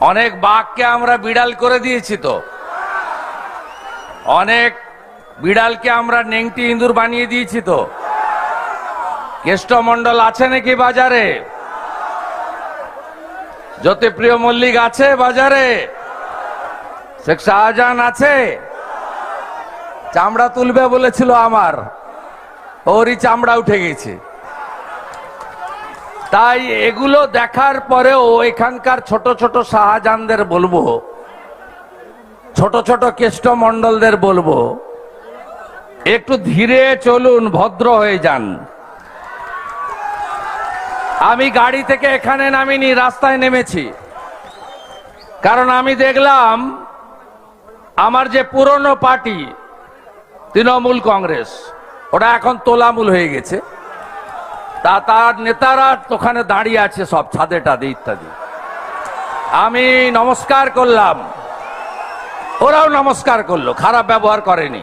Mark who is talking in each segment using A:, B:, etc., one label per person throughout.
A: অনেক বাঘকে আমরা বিড়াল করে দিয়েছি তো। অনেক বিড়ালকে আমরা নেংটি ইঁদুর বানিয়ে দিয়েছি তো। কেষ্টমন্ডল আছে নাকি বাজারে? জ্যোতিপ্রিয় মল্লিক আছে বাজারে? শেখ শাহজাহান আছে? চামড়া তুলবে বলেছিল আমার। ওরই চামড়া উঠে গেছে। তাই এগুলো দেখার পরেও এখানকার ছোট ছোট শাহজাহানদের বলব। ছোট ছোট কেষ্টমন্ডলদের বলব। একটু ধীরে চলুন, ভদ্র হয়ে যান। আমি গাড়ি থেকে এখানে নামিনি, রাস্তায় নেমেছি। কারণ আমি দেখলাম, আমার যে পুরনো পার্টি, তৃণমূল কংগ্রেস, ওটা এখন তোলামূল হয়ে গেছে। তা তার নেতারা ওখানে দাঁড়িয়ে আছে সব ছাদে টাদে ইত্যাদি। আমি নমস্কার করলাম। ওরাও নমস্কার করল, খারাপ ব্যবহার করেনি।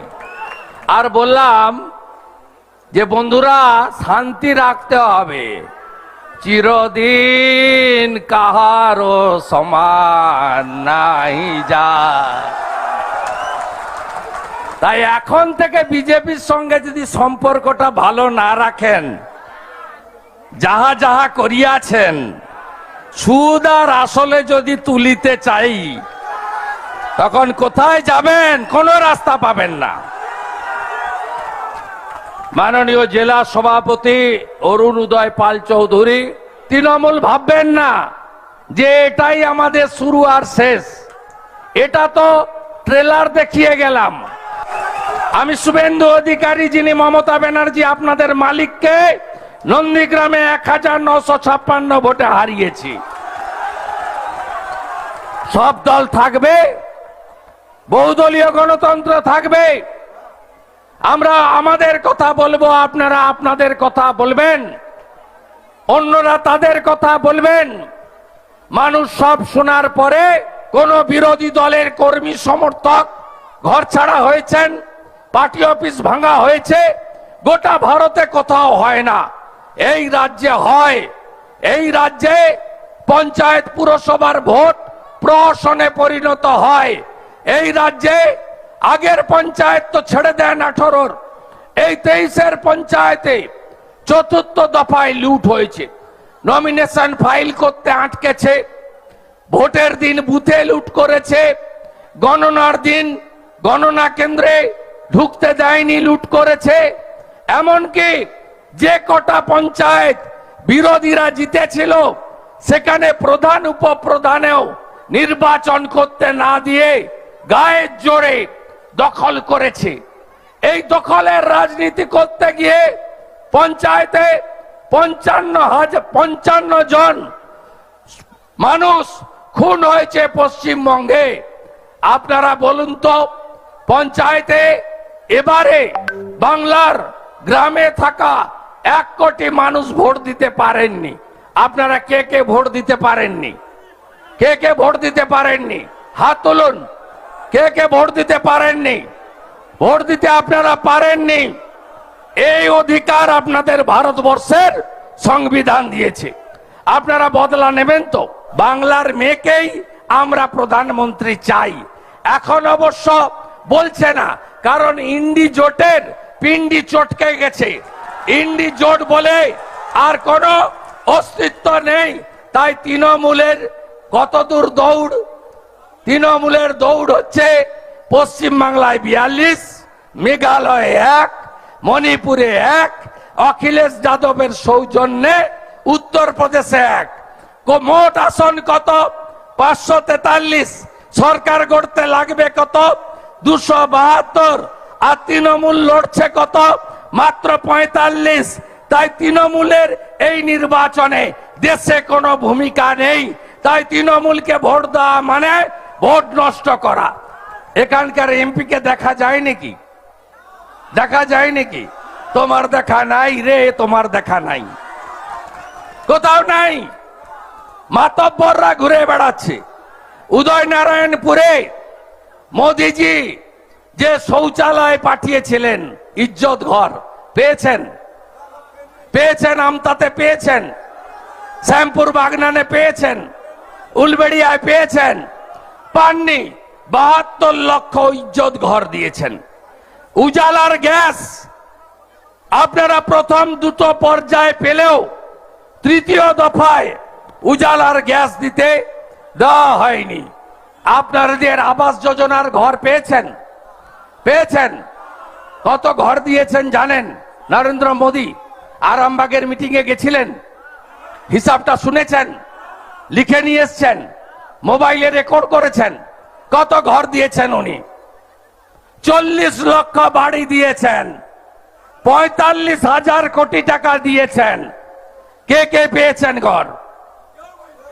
A: আর বললাম যে, বন্ধুরা, শান্তি রাখতে হবে। চিরদিন কাহারও সমান নাই যা তাই এখন থেকে বিজেপির সঙ্গে যদি সম্পর্কটা ভালো না রাখেন যাহা যাহা করিয়াছেন সুদ আর আসলে যদি তুলিতে চাই, তখন কোথায় যাবেন, কোনো রাস্তা পাবেন না। মাননীয় জেলা সভাপতি অরুণ উদয় পাল চৌধুরী, তৃণমূল ভাববেন না যে এটাই আমাদের শুরু আর শেষ। এটা তো ট্রেলার দেখিয়ে গেলাম। আমি শুভেন্দু অধিকারী যিনি মমতা ব্যানার্জি আপনাদের মালিককে নন্দীগ্রামে এক হাজার নশো ছাপ্পান্ন ভোটে হারিয়েছি। সব দল থাকবে, বহুদলীয় গণতন্ত্র থাকবে। আমরা আমাদের কথা বলব, আপনারা আপনাদের কথা বলবেন। অন্যরা তাদের কথা বলবেন। মানুষ সব শোনার পরে কোন বিরোধী দলের কর্মী সমর্থক ঘর ছাড়া হয়েছেন, পার্টি অফিস ভাঙা হয়েছে, গোটা ভারতে কোথাও হয় না। এই রাজ্যে হয়। এই রাজ্যে পঞ্চায়েত পুরসভার ভোট প্রহসনে পরিণত হয়। এই রাজ্যে আগের পঞ্চায়েত তো ছেড়ে দেন আঠারোর এই তেইশের পঞ্চায়েতে চতুর্থ দফায় লুট হয়েছে। নমিনেশন ফাইল করতে আটকেছে। ভোটের দিন বুথে লুট করেছে। গণনার দিন গণনা কেন্দ্রে ঢুকতে দেয়নি, লুট করেছে। এমনকি যে কটা পঞ্চায়েত বিরোধীরা জিতেছিল, সেখানে প্রধান উপপ্রধানেও নির্বাচন করতে না দিয়ে গায়ের জোরে দখল করেছে। এই দখলের রাজনীতি করতে গিয়ে পঞ্চায়েতে পঞ্চান্ন হাজার, পঞ্চান্ন জন মানুষ খুন হয়েছে পশ্চিমবঙ্গে। আপনারা বলুন তো, পঞ্চায়েতে এবারে বাংলার গ্রামে থাকা এক কোটি মানুষ ভোট দিতে পারেননি। আপনারা কে কে ভোট দিতে পারেননি? কে কে ভোট দিতে পারেননি? হাত তুলুন। কে কে ভোট দিতে পারেননি? ভোট দিতে আপনারা পারেননি। এই অধিকার আপনাদের ভারতবর্ষের সংবিধান দিয়েছে। আপনারা বদলা নেবেন তো। বাংলার মেয়েকেই আমরা প্রধানমন্ত্রী চাই। এখন অবশ্য বলছে না, কারণ ইন্ডি জোটের পিন্ডি চটকে গেছে। ইন্ডি জোট বলে আর কোনো অস্তিত্ব নেই। তাই তৃণমূলের কতদূর দৌড়? তৃণমূলের দৌড় হচ্ছে পশ্চিম বাংলায় বিয়াল্লিশ, মেঘালয়ে এক, মণিপুরে এক, অখিলেশ যাদবের সৌজন্যে উত্তরপ্রদেশে এক। মোট আসন কত? পাঁচশো তেতাল্লিশ। সরকার গড়তে লাগবে কত? দুশো বাহাত্তর। আর তৃণমূল লড়ছে কত? মাত্র পঁয়তাল্লিশ, তাই তৃণমূলের এই নির্বাচনে দেশে কোনো ভূমিকা নেই। তাই তৃণমূলকে ভোট দেওয়া মানে ভোট নষ্ট করা। এখানকার এমপি কে দেখা যায় নাকি? দেখা যায় নাকি? তোমার দেখা নাই রে, তোমার দেখা নাই। কোথাও নাই। মাতব্বররা ঘুরে বেড়াচ্ছে। উদয় নারায়ণপুরে মোদিজি যে শৌচালয় পাঠিয়েছিলেন ইজ্জত ঘর। পেয়েছেন? পেয়েছেন, আমতাতে পেয়েছেন। শ্যামপুর বাগনানে পেয়েছেন। উলবেড়িয়ায় পেয়েছেন। পাননি, বাহাত্তর লক্ষ ইজ্জত ঘর দিয়েছেন। উজালার গ্যাস, আপনারা প্রথম দুটো পর্যায়ে পেলেও তৃতীয় দফায় উজালার গ্যাস দিতে দেওয়া হয়নি। আপনাদের আবাস যোজনার ঘর পেয়েছেন? পেয়েছেন? কত ঘর দিয়েছেন জানেন? নরেন্দ্র মোদী আরামবাগের মিটিং এ গেছিলেন। হিসাবটা শুনেছেন? লিখে নিয়ে এসছেন। মোবাইলে রেকর্ড করেছেন। কত ঘর দিয়েছেন উনি? চল্লিশ লক্ষ বাড়ি দিয়েছেন। পঁয়তাল্লিশ হাজার কোটি টাকা দিয়েছেন। কে কে পেয়েছেন ঘর?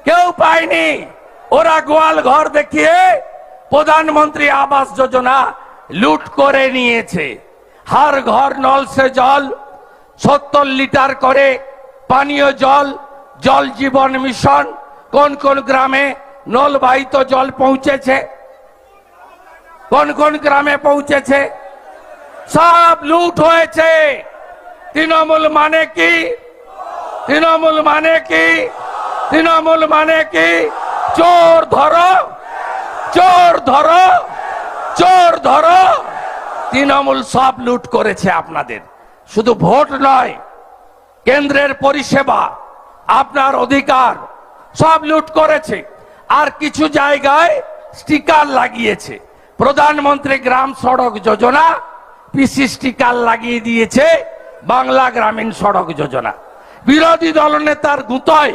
A: কেউ পায়নি। ওরা গোয়াল ঘর দেখিয়ে প্রধানমন্ত্রী আবাস যোজনা লুট করে নিয়েছে। হার ঘর নল সে জল, সত্তর লিটার করে পানীয় জল জল জীবন মিশন। কোন কোন গ্রামে নলবাহিত জল পৌঁছেছে? কোন কোন গ্রামে পৌঁছেছে? সব লুট হয়েছে। তৃণমূল মানে কি? তৃণমূল মানে কি? তৃণমূল মানে কি? চোর ধরো। চোর ধরো। চোর ধরো। তৃণমূল সব লুট করেছে আপনাদের। শুধু ভোট নয়, কেন্দ্রের পরিষেবা, আপনার অধিকার, সব লুট করেছে। আর কিছু জায়গায় স্টিকার লাগিয়েছে। প্রধানমন্ত্রী গ্রাম সড়ক যোজনা, পিসি স্টিকার লাগিয়ে দিয়েছে বাংলা গ্রামীণ সড়ক যোজনা। বিরোধী দলনেতার গুতয়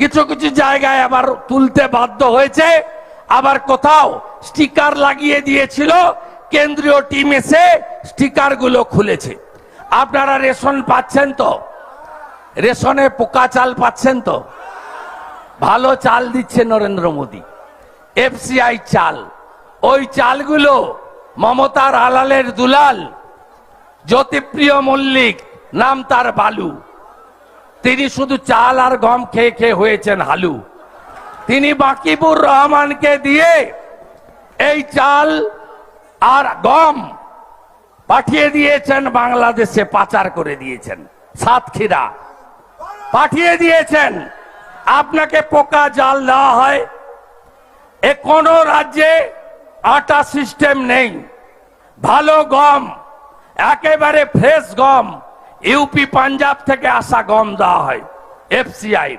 A: কিছু কিছু জায়গায় আবার তুলতে বাধ্য হয়েছে। আবার কোথাও স্টিকার লাগিয়ে দিয়েছিল কেন্দ্রীয় টিম এসে স্টিকারগুলো খুলেছে। আপনারা রেশন পাচ্ছেন তো? রেশনে পোকা চাল পাচ্ছেন তো? ভালো চাল দিচ্ছে নরেন্দ্র মোদী। এফসিআই চাল। ওই চালগুলো মমতার আলালের দুলাল, জ্যোতিপ্রিয় মল্লিক, নাম তার বালু। তিনি শুধু চাল আর গম খেয়ে খেয়ে হয়েছেন হালু। তিনি বাকিবুর রহমানকে দিয়ে এই চাল আর গম পাঠিয়ে দিয়েছেন, বাংলাদেশে পাচার করে দিয়েছেন। সাতক্ষীরা। পাঠিয়ে দিয়েছেন। আপনাকে পোকা জাল দেওয়া হয়। এ কোন রাজ্যে আটা সিস্টেম নেই। ভালো গম, একেবারে ফ্রেশ গম ইউপি পাঞ্জাব থেকে আসা গম দেওয়া হয় এফসিআই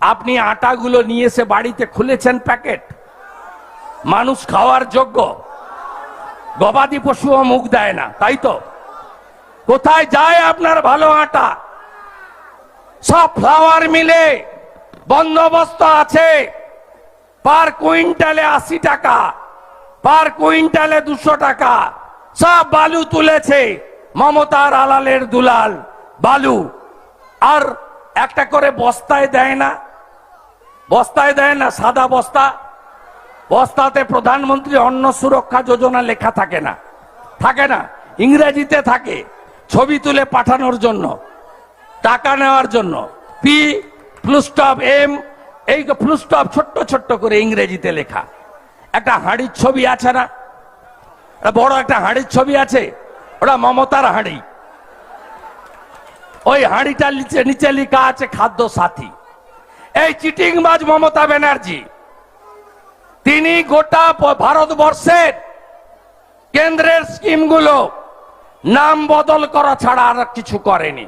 A: আপনি আটাগুলো নিয়ে এসে বাড়িতে খুলেছেন প্যাকেট? মানুষ খাওয়ার যোগ্য। গবাদি পশুও মুখ দেয় না, তাই তো? কোথায় যায় আপনার ভালো আটা? সব ফ্লাওয়ার মিলে বন্দোবস্ত আছে। পার কুইন্টালে আশি টাকা, পার কুইন্টালে দুশো টাকা। সব বালু তুলেছে মমতার আলালের দুলাল বালু। আর একটা করে বস্তায় দেয় না? বস্তায় দেয় না, সাদা বস্তা? বস্তাতে প্রধানমন্ত্রী অন্ন সুরক্ষা যোজনা লেখা থাকে না। থাকে না। ইংরেজিতে থাকে। ছবি তুলে পাঠানোর জন্য। টাকা নেওয়ার জন্য। পি ফ্লুস্টপ এম এই ফ্লুস্টপ ছোট্ট ছোট্ট করে ইংরেজিতে লেখা। একটা হাঁড়ির ছবি আছে না? বড় একটা হাঁড়ির ছবি আছে? ওটা মমতার হাঁড়ি। ওই হাঁড়িটার নিচে নিচে লেখা আছে খাদ্য সাথী। এই চিটিংবাজ মমতা ব্যানার্জি। তিনি গোটা ভারতবর্ষের কেন্দ্রের স্কিমগুলো নাম বদল করা ছাড়া আর কিছু করেনি।